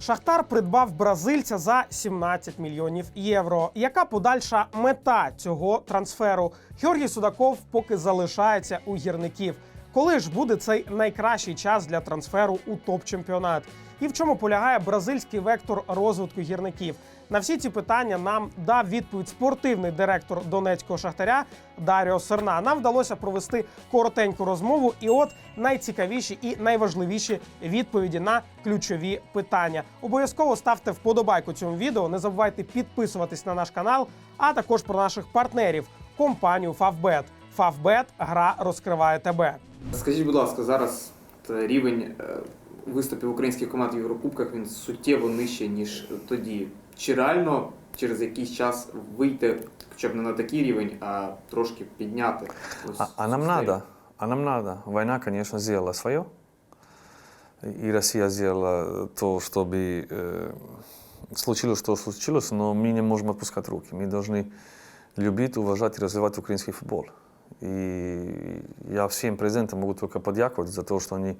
Шахтар придбав бразильця за 17 мільйонів євро. Яка подальша мета цього трансферу? Георгій Судаков поки залишається у гірників. Коли ж буде цей найкращий час для трансферу у топ-чемпіонат? І в чому полягає бразильський вектор розвитку гірників? На всі ці питання нам дав відповідь спортивний директор донецького шахтаря Даріо Серна. Нам вдалося провести коротеньку розмову, і от найцікавіші і найважливіші відповіді на ключові питання. Обов'язково ставте вподобайку цьому відео. Не забувайте підписуватись на наш канал, а також про наших партнерів компанію Favbet. Favbet – гра розкриває тебе. Скажіть, будь ласка, зараз е, рівень е, виступів українських команд в Єврокубках він суттєво нижче, ніж тоді. Чи реально через якийсь час вийти хоча б не на такий рівень, а трошки підняти? ось А, а нам цю надо, а нам надо. Война, конечно, сделала свое. И Россия сделала то, чтобы э, случилось, что случилось, но мы не можем отпускать руки. Мы должны любить, уважать и развивать украинский футбол. И я всем президентам могу только подъяковать за то, что они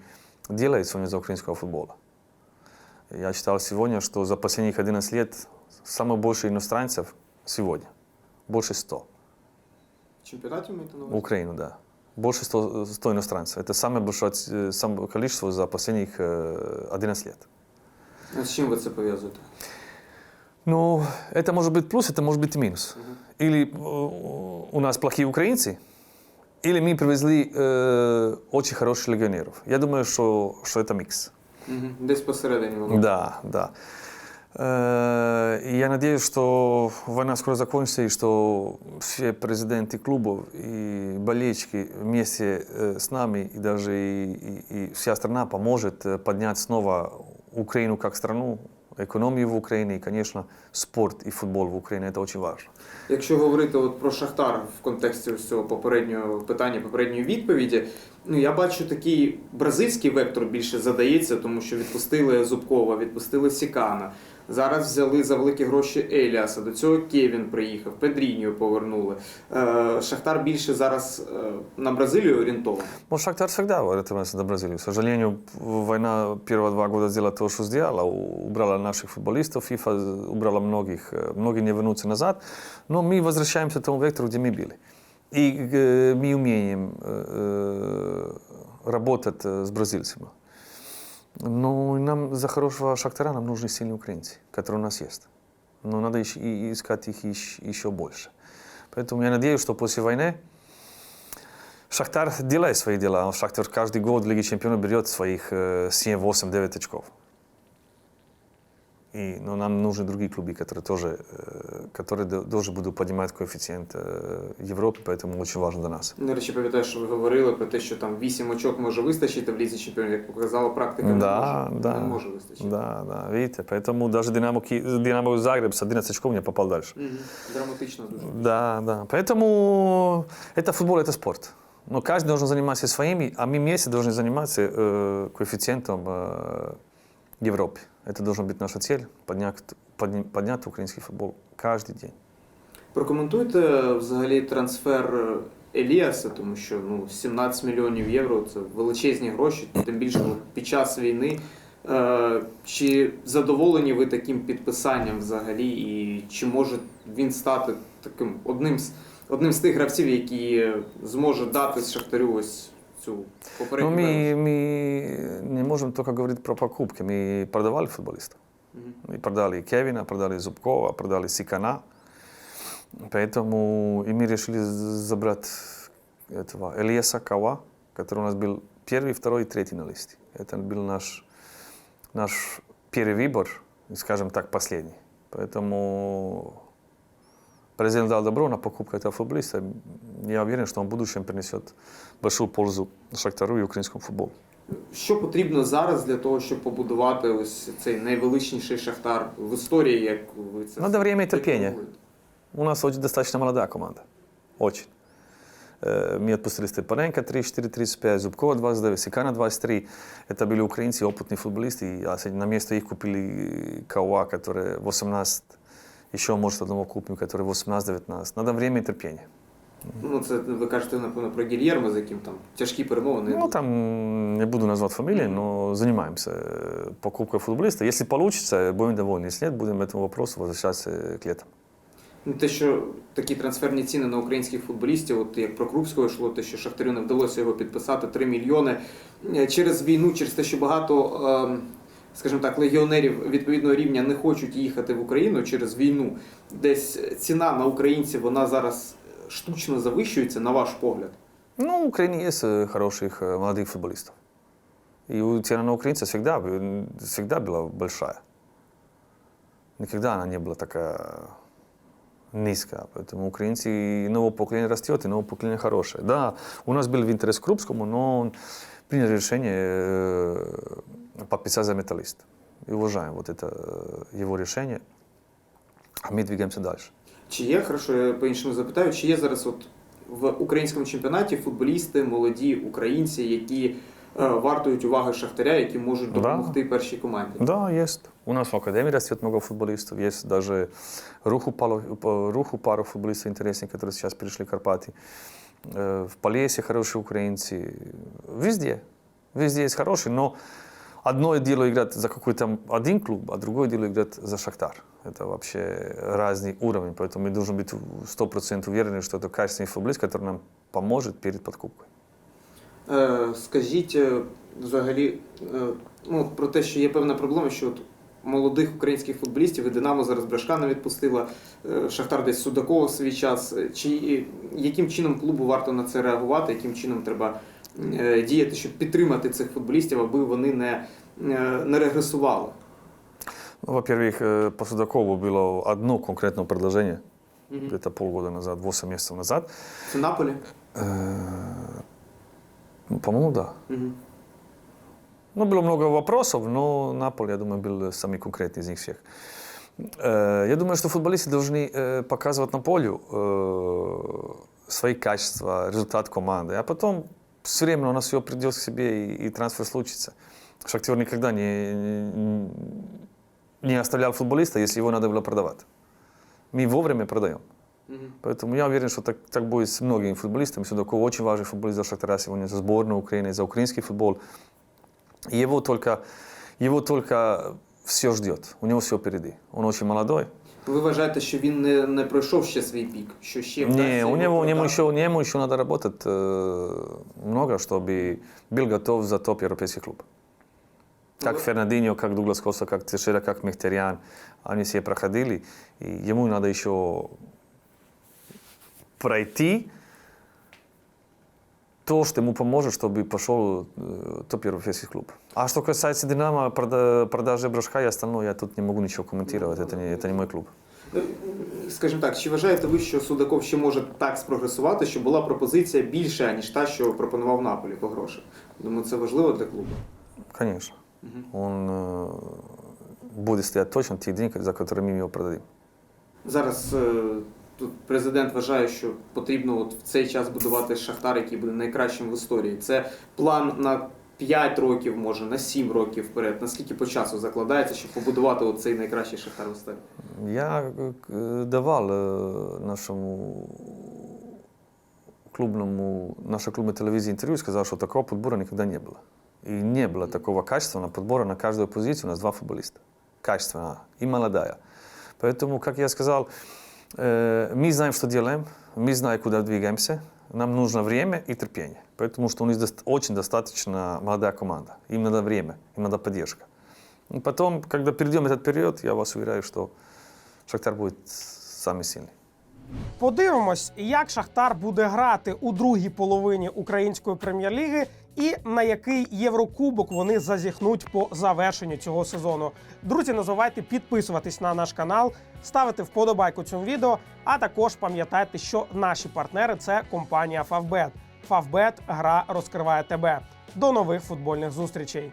делают сегодня за украинского футбола. Я читал сегодня, что за последних 11 лет самых больше иностранцев сегодня. Больше 100. Чемпіонатів маєте на В увазі? Украину, да. Больше 100, 100 иностранцев. Это самое большое э, самое количество за последних э, 11 лет. А З чим ви це пов'язуєте? Ну, это может быть плюс, это может быть и минус. Или э, у нас плохие украинцы, или мы привезли э, очень хороших легионеров. Я думаю, что, что это микс. Мгм. Десь посередині воно. Да, да. Э, и я надеюсь, что война скоро закончится, и что все президенты клубов и болельщики вместе э, с нами, и даже и, и- и вся страна поможет э, поднять снова Украину как страну, экономию в Украине, и, конечно, спорт и футбол в Украине. Это очень важно. Якщо говорити от про Шахтар в контексті ось цього попереднього питання, попередньої відповіді, ну я бачу такий бразильський вектор більше задається, тому що відпустили Зубкова, відпустили Сікана. Зараз взяли за великі гроші Еліаса. До цього Кевін приїхав, Педрінію повернули. Е, Шахтар більше зараз е, на Бразилію орієнтований. Ну, Шахтар всегда ориентировался на Бразилию. К сожалению, война первые два года сделала то, что сделала. У- Убрала наших футболистов, ФИФА убрала многих, э, многие не вернутся назад. Но мы возвращаемся к тому вектору, где мы были. И э, мы умеем э, э, работать э, с бразильцами. Но нам за хорошего Шахтара нам нужны сильные украинцы, которые у нас есть. Но надо ищ- и- искать их ещ- еще больше. Поэтому я надеюсь, что после войны Шахтар делает свои дела. Шахтар каждый год в Лиге Чемпионов берет своих э, 7, 8, 9 очков. И, но нам нужны другие клубы, которые тоже, э, которые до- тоже будут поднимать коэффициент э, Европы, поэтому очень важно для нас. До речі, пам'ятаю, що ви говорили про те, що там 8 очок може вистачити в лізі чемпіонів, як показала практика, Да, не може, да. не може вистачити. Да, да, видите, поэтому даже Динамо, Ки- Динамо Загреб с 11 очков не попал дальше. Мгм. Драматично дуже. Да, да. Поэтому это футбол, это спорт. Но каждый должен заниматься своими, а мы вместе должны заниматься э, коэффициентом э, Европы. Это должна быть наша цель поднять, подня- поднять украинский футбол каждый день. Прокоментуйте взагалі трансфер Еліаса, тому що ну, 17 мільйонів євро це величезні гроші, тим більше ну, під час війни. Е, Чи задоволені ви таким підписанням взагалі, і чи може він стати таким одним з одним з тих гравців, які зможе дати Шахтарю ось цю Но попередню мы, версію? мы не можем только говорить про покупки. Мы продавали футболистов. Мгм. Мы продали Кевина, продали Зубкова, продали Сикана. Поэтому и мы решили забрать этого Элиеса Кава, который у нас был первый, второй и третий на листе. Это был наш, наш первый выбор, скажем так, последний. Поэтому президент дал добро на покупку этого футболиста. Я уверен, что он в будущем принесет большую пользу Шахтару и украинскому футболу. Що потрібно зараз для того, щоб побудувати ось цей найвеличніший шахтар в історії, як ви це Надо время и терпение. рекомендуєте? У нас очень достаточно молодая команда. Очень. Э, Мы отпустили Степаненко 34-35, Зубкова 29, Сикана 23. Это были украинцы, опытные футболисты. И а с- на место их купили Кауа, который 18, еще может одного купим, который 18-19. Надо время и терпение. Ну, це ви кажете, напевно, про Гільєрмо, з яким там тяжкі перемовини. Ну, там не буду назвать фамилии, но занимаемся э, покупкой футболиста. Если получится, будем довольны. Если нет, будем к этому вопросу возвращаться к летом. Ну, те, що такі трансферні ціни на українських футболістів, от як про Крупського йшло, те, що Шахтарю не вдалося його підписати 3 мільйони Е, через війну, через те, що багато, ем, скажімо так, легіонерів відповідного рівня не хочуть їхати в Україну через війну. Десь ціна на українців вона зараз штучно завищується, на ваш погляд. Ну, в Украине есть э, хороших э, молодых футболистов. И у- цена на украинца всегда, бы- всегда была большая. Никогда она не была такая низкая. Поэтому украинцы и новое поколение растет, и новое поколение хорошее. Да, у нас был в интерес к Крупскому, но он принял решение э, подписать за металлист. И уважаем вот это э, его решение. А мы двигаемся дальше. Чи є, хорошо, я по-іншому запитаю, чи є зараз от в українському чемпіонаті футболісти, молоді українці, які е, вартують уваги Шахтаря, які можуть Да. допомогти першій команді? Да, есть. У нас в Академии растет много футболистов. Есть даже руху, пару, по- руху пару футболистов интересных, которые сейчас перешли в Карпаты. Э, В Полесе хорошие украинцы. Везде. Везде есть хорошие, но одно дело играть за какой-то один клуб, а другое дело играть за Шахтар. Это вообще разный уровень. Поэтому мы должны быть 100% уверены, что это качественный футболист, который нам поможет перед подкупкой. Е, Скажіть е, взагалі е, ну, от про те, що є певна проблема, що от молодих українських футболістів і Динамо зараз Брашка не відпустила, е, Шахтар десь Судакова в свій час. Е, Чи е, яким чином клубу варто на це реагувати, яким чином треба е, діяти, щоб підтримати цих футболістів, аби вони не, е, не регресували? Ну, во-первых, э, по Судакову было одно конкретное предложение, Мгм. где-то полгода назад, 8 месяцев назад. Це Наполі? Э, ну, По-моему, да. Мгм. Ну, было много вопросов, но Наполе, я думаю, был самый конкретный из них всех. Э, Я думаю, что футболисты должны э, показывать на полю э, свои качества, результат команды, а потом с временем у нас все придет к себе и, и трансфер случится. Шахтер никогда не, не- не оставлял футболиста, если его надо было продавать. Мы вовремя продаем. Мгм. Поэтому я уверен, что так, так будет с многими футболистами. Судаков очень важный футболист за Шахтара сегодня, за сборную Украины, за украинский футбол. И его только, его только все ждет. У него все впереди. Он очень молодой. Ви вважаєте, що він не, не пройшов ще свій пік? Що ще вдасться Не, у його него, у него, продати? еще, у него еще надо работать э, много, чтобы был готов за топ европейский клуб. Как Ну, Фернандинho, как Дуглас Коста, как Тешера, как Мехтерян. Они все проходили. И ему надо еще пройти то, что ему поможет, чтобы пошел э, топ-европейский клуб. А что касается Динамо, прода- продажи Брашка и остальное, я тут не могу ничего комментировать. Это не, это не мой клуб. Е, Скажімо так, чи вважаєте ви, що Судаков ще може так спрогресувати, що була пропозиція більша, ніж та, що пропонував Наполі по грошах? Думаю, це важливо для клубу. Конечно. Мгм. Он э, будет стоять точно те деньги, за которыми мы его продадим. Зараз е, тут президент вважає, що потрібно от в цей час будувати шахтар, який буде найкращим в історії. Це план на 5 років, може на 7 років вперед. Наскільки по часу закладається, щоб побудувати от цей найкращий шахтар в історії? Я э, давал э, нашему клубному, нашей клубной телевизии интервью и сказал, что такого подбора никогда не было. И не было такого качественного подбора на каждую позицию. У нас два футболиста. Качественная и молодая. Поэтому, как я сказал, э, мы знаем, что делаем, мы знаем, куда двигаемся. Нам нужно время и терпение. Потому что у нас дост- очень достаточно молодая команда. Им надо время, им надо поддержка. И потом, когда перейдем этот период, я вас уверяю, что Шахтар будет самый сильный. Подивимось, як Шахтар буде грати у другій половині української прем'єр-ліги і на який Єврокубок вони зазіхнуть по завершенню цього сезону. Друзі, не забувайте підписуватись на наш канал, ставити вподобайку цьому відео. А також пам'ятайте, що наші партнери це компанія Favbet. Favbet – гра розкриває тебе. До нових футбольних зустрічей.